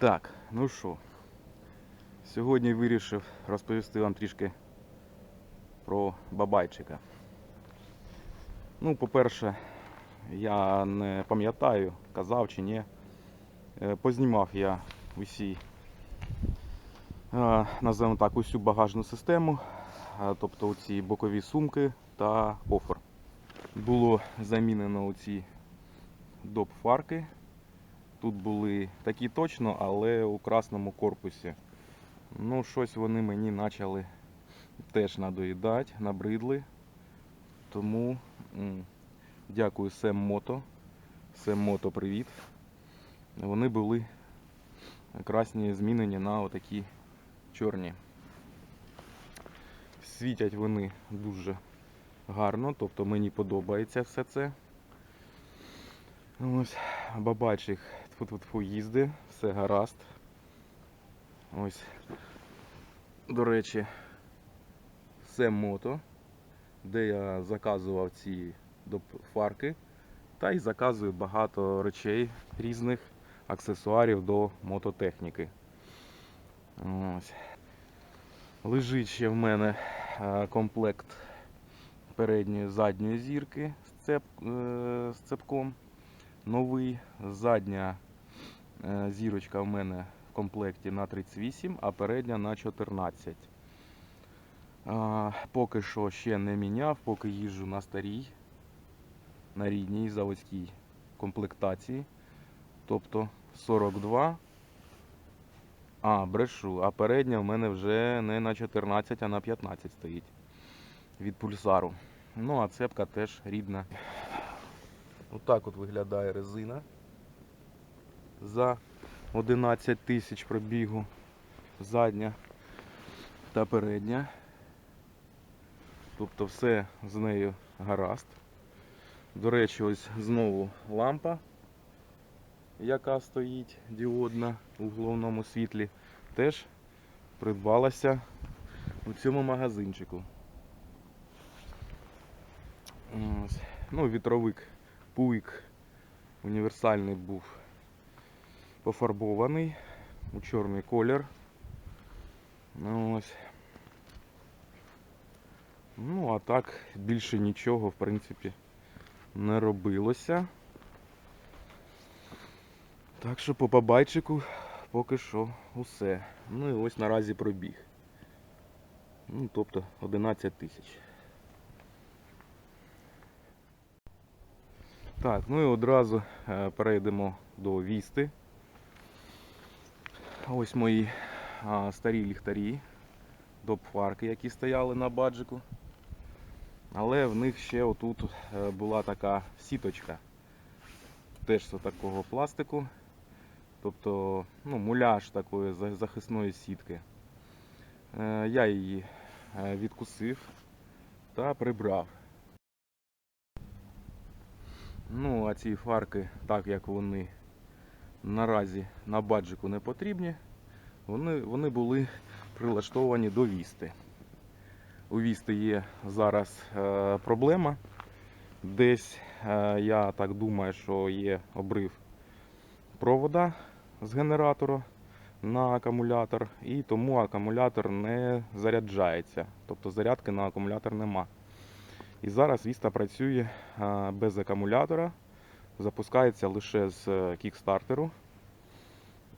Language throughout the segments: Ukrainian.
Так, ну що, сьогодні вирішив розповісти вам трішки про бабайчика. Ну, по-перше, я не пам'ятаю, казав чи ні. Е, Познімав я усі, е, називаємо так, усю багажну систему, е, тобто оці бокові сумки та кофр. Було замінено оці доп фарки. Тут були такі точно, але у красному корпусі. Ну, щось вони мені почали теж надоїдати, набридли. Тому дякую Сем Мото. Сем Мото, привіт. Вони були красні змінені на отакі чорні. Світять вони дуже гарно, тобто мені подобається все це. Ось, бабачик тфу-тфу-тфу їзди, все гаразд. Ось. До речі, це мото, де я заказував ці фарки. Та й заказую багато речей різних аксесуарів до мототехніки. Ось. Лежить ще в мене е, комплект передньої задньої зірки з, е, цепком. Новий. Задня зірочка в мене в комплекті на 38, а передня на 14. Поки що ще не міняв, поки їжджу на старій, на рідній заводській комплектації. Тобто 42. А, брешу, а передня в мене вже не на 14, а на 15 стоїть від пульсару. Ну, а цепка теж рідна. Отак от виглядає резина. За 11 тисяч пробігу задня та передня. Тобто все з нею гаразд. До речі, ось знову лампа, яка стоїть діодна у головному світлі, теж придбалася у цьому магазинчику. Ну, вітровик Пуйк універсальний був пофарбований у чорний колір. Ну. Ну, а так більше нічого, в принципі, не робилося. Так що по бабайчику поки що усе. Ну і ось наразі пробіг. Ну, тобто 11 тисяч. Так, ну і одразу е, перейдемо до вісти. Ось мої а, старі ліхтарі, доп-фарки, які стояли на баджику. Але в них ще отут е, була така сіточка. Теж з такого пластику. Тобто ну, муляж такої захисної сітки. Е, Я її е, відкусив та прибрав. Ну, а ці фарки, так як вони наразі на баджику не потрібні, вони, вони були прилаштовані до вісти. У вісти є зараз е, проблема. Десь е, я так думаю, що є обрив провода з генератора на акумулятор, і тому акумулятор не заряджається. Тобто зарядки на акумулятор нема. І зараз Vista працює а, без акумулятора, запускається лише з е, кікстартеру.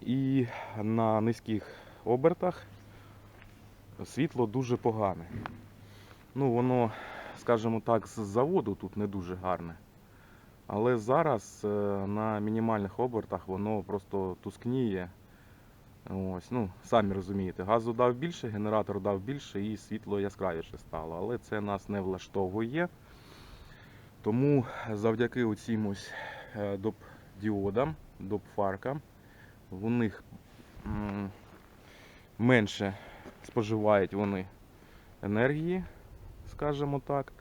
І на низьких обертах світло дуже погане. Ну, воно, скажімо так, з заводу тут не дуже гарне. Але зараз е, на мінімальних обертах воно просто тускніє. Ось, ну, самі розумієте, газу дав більше, генератор дав більше і світло яскравіше стало. Але це нас не влаштовує. Тому завдяки оцім ось е, доп-діодам, доп-фаркам, у них менше споживають вони енергії, скажімо так.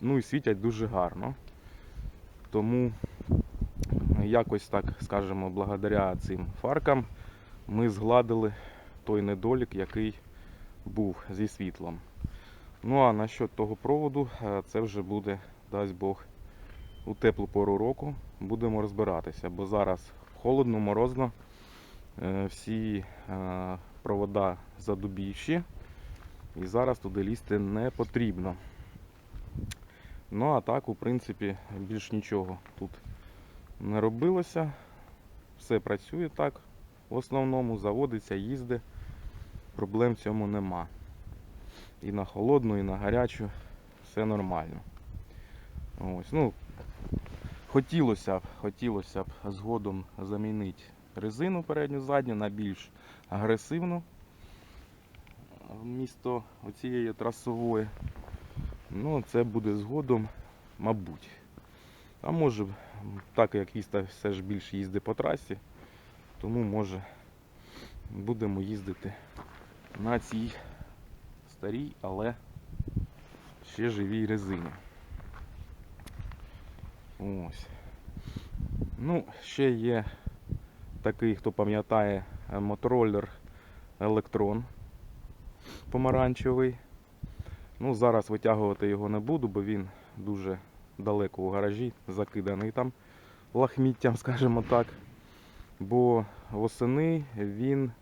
Ну і світять дуже гарно. Тому якось так, скажімо, благодаря цим фаркам ми згладили той недолік, який був зі світлом. Ну а насчет того проводу, е, це вже буде, дасть Бог, у теплу пору року будемо розбиратися, бо зараз холодно, морозно, е, всі е, провода задубівші. І зараз туди лізти не потрібно. Ну а так, у принципі, більш нічого тут не робилося. Все працює так. В основному заводиться, їздить. Проблем в цьому нема. І на холодну, і на гарячу все нормально. Ось, ну, хотілося б, хотілося б згодом замінити резину передню задню на більш агресивну вмісто оцієї трасової. Ну, це буде згодом, мабуть. А може, так як Віста все ж більше їздить по трасі, тому може будемо їздити на цій старій, але ще живій резині. Ось. Ну, ще є такий, хто пам'ятає, е, мотороллер Electron помаранчевий. Ну, зараз витягувати його не буду, бо він дуже далеко у гаражі, закиданий там лахміттям, скажімо так. Бо восени він,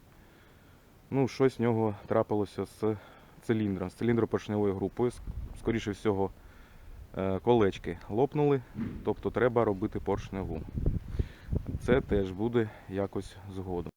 ну, щось в нього трапилося з циліндром, з циліндропоршневою групою. Скоріше всього, колечки лопнули, тобто треба робити поршневу. Це теж буде якось згодом.